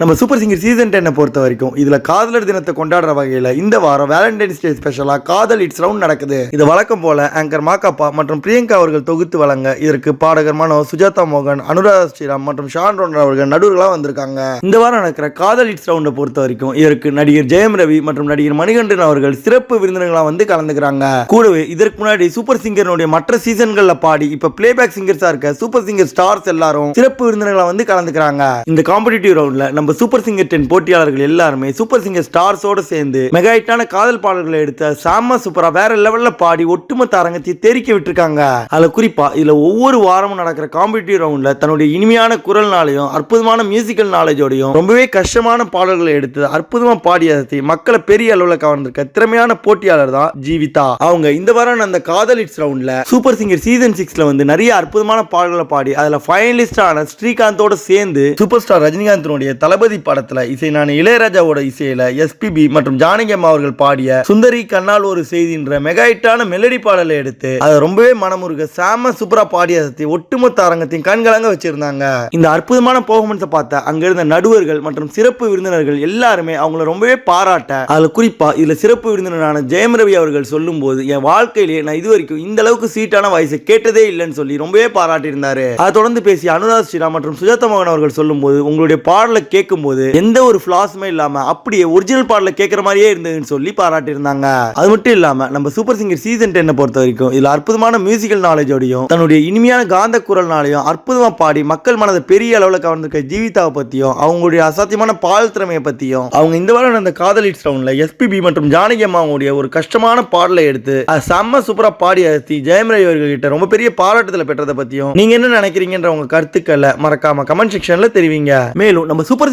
நம்ம super singer season டென்னை பொறுத்த வரைக்கும் இதில் காதலர் தினத்தை கொண்டாடுற வகையில் இந்த வாரம் வேலண்டைன்ஸ் டே ஸ்பெஷலாக காதல் இட்ஸ் ரவுண்ட் நடக்குது. இது வழக்கம் போல ஆங்கர் மாக்காப்பா மற்றும் பிரியங்கா அவர்கள் தொகுத்து வழங்க இதற்கு பாடகர் மனோ சுஜாதா மோகன் அனுராதா ஸ்ரீராம் மற்றும் ஷான் ரோனர் அவர்கள் நடுவர்களாக வந்திருக்காங்க. இந்த வாரம் நடக்கிற காதல் இட்ஸ் ரவுண்டை பொறுத்த வரைக்கும் இதற்கு நடிகர் ஜெயம் ரவி மற்றும் நடிகர் மணிகண்டன் அவர்கள் சிறப்பு விருந்தினர்களாக வந்து கலந்துக்கிறாங்க. கூடவே இதற்கு முன்னாடி சூப்பர் சிங்கர்னுடைய மற்ற சீசன்களில் பாடி இப்போ பிளேபேக் சிங்கர்ஸாக இருக்க சூப்பர் சிங்கர் ஸ்டார்ஸ் எல்லாரும் சிறப்பு விருந்தினர்களாக வந்து கலந்துக்கிறாங்க. இந்த காம்படிட்டிவ் ரவுண்டில் நம்ம சூப்பர் சிங்கர் டென் போட்டியாளர்கள் எல்லாருமே சூப்பர் சிங்கர் ஸ்டார்ஸோட சேர்ந்து மெகா ஹிட்டான காதல் பாடல்களை எடுத்த சாம சூப்பரா வேற லெவல்ல பாடி ஒட்டுமொத்த அரங்கத்தை தெரிக்க விட்டுருக்காங்க. அதுல குறிப்பா இதுல ஒவ்வொரு வாரமும் நடக்கிற காம்படிட்டிவ் ரவுண்ட்ல தன்னுடைய இனிமையான குரல்னாலையும் அற்புதமான மியூசிக்கல் நாலேஜோடையும் ரொம்பவே கஷ்டமான பாடல்களை எடுத்து அற்புதமா பாடியதை மக்களை பெரிய அளவுல கவர்ந்திருக்க திறமையான போட்டியாளர் தான் ஜீவிதா. அவங்க இந்த வாரம் அந்த காதல் இட்ஸ் ரவுண்ட்ல சூப்பர் சிங்கர் சீசன் சிக்ஸ்ல வந்து நிறைய அற்புதமான பாடல்களை பாடி அதுல ஃபைனலிஸ்டான ஸ்ரீகாந்தோட சேர்ந்து சூப்பர் ஸ்டார் ரஜினிகாந்தினுடைய தளபதி படத்துல இசை நான் இளையராஜாவோட இசையில எஸ்பிபி மற்றும் ஜானகி அம்மா அவர்கள் பாடிய சுந்தரி கண்ணால் ஒரு செய்தின்ற மெகா ஹிட்டான மெலடி பாடலை எடுத்து அதை ரொம்பவே மனமுருக சாம சூப்பரா பாடியதை ஒட்டுமொத்த அரங்கத்தையும் கண்கலங்க வச்சிருந்தாங்க. இந்த அற்புதமான பெர்ஃபார்மன்ஸை பார்த்த அங்க இருந்த நடுவர்கள் மற்றும் சிறப்பு விருந்தினர்கள் எல்லாருமே அவங்கள ரொம்பவே பாராட்ட அதுல குறிப்பா இதுல சிறப்பு விருந்தினரான ஜெயம் ரவி அவர்கள் சொல்லும்போது என் வாழ்க்கையிலேயே நான் இது வரைக்கும் இந்த அளவுக்கு சீட்டான வாய்ஸை கேட்டதே இல்லைன்னு சொல்லி ரொம்பவே பாராட்டியிருந்தாரு. அதை தொடர்ந்து பேசிய அனுராக் ஸ்ரீராம் மற்றும் சுஜாதா மோகன் அவர்கள் சொல்லும்போது உங்களுடைய பாடலை கேட்கும்போது எந்த ஒரு ஃபிளாஸுமே இல்லாம அப்படியே ஒரிஜினல் பாடல கேட்குற மாதிரியே இருந்ததுன்னு சொல்லி பாராட்டியிருந்தாங்க. அது மட்டும் இல்லாம நம்ம சூப்பர் சிங்கர் சீசன் டென்னை பொறுத்த வரைக்கும் இதுல அற்புதமான மியூசிக்கல் நாலேஜோடையும் தன்னுடைய இனிமையான காந்த குரல்னாலையும் அற்புதமா பாடி மக்கள் மனதை பெரிய அளவில் கவர்ந்திருக்க ஜீவிதாவை பத்தியும் அவங்களுடைய அசாத்தியமான பால் திறமையை பத்தியும் அவங்க இந்த வாரம் அந்த காதல் இட்ஸ் ரவுண்ட்ல எஸ்பிபி மற்றும் ஜானகி அம்மாவுடைய ஒரு கஷ்டமான பாடலை எடுத்து செம்ம சூப்பரா பாடி அழுத்தி ஜெயம் ரவி அவர்கிட்ட ரொம்ப பெரிய பாராட்டுதலை பெற்றதை பத்தியும் நீங்க என்ன நினைக்கிறீங்கன்ற உங்க கருத்துக்களை மறக்காம கமெண்ட் செக்ஷன்ல தெரிவிங்க. மேலும் நம்ம சூப்பர்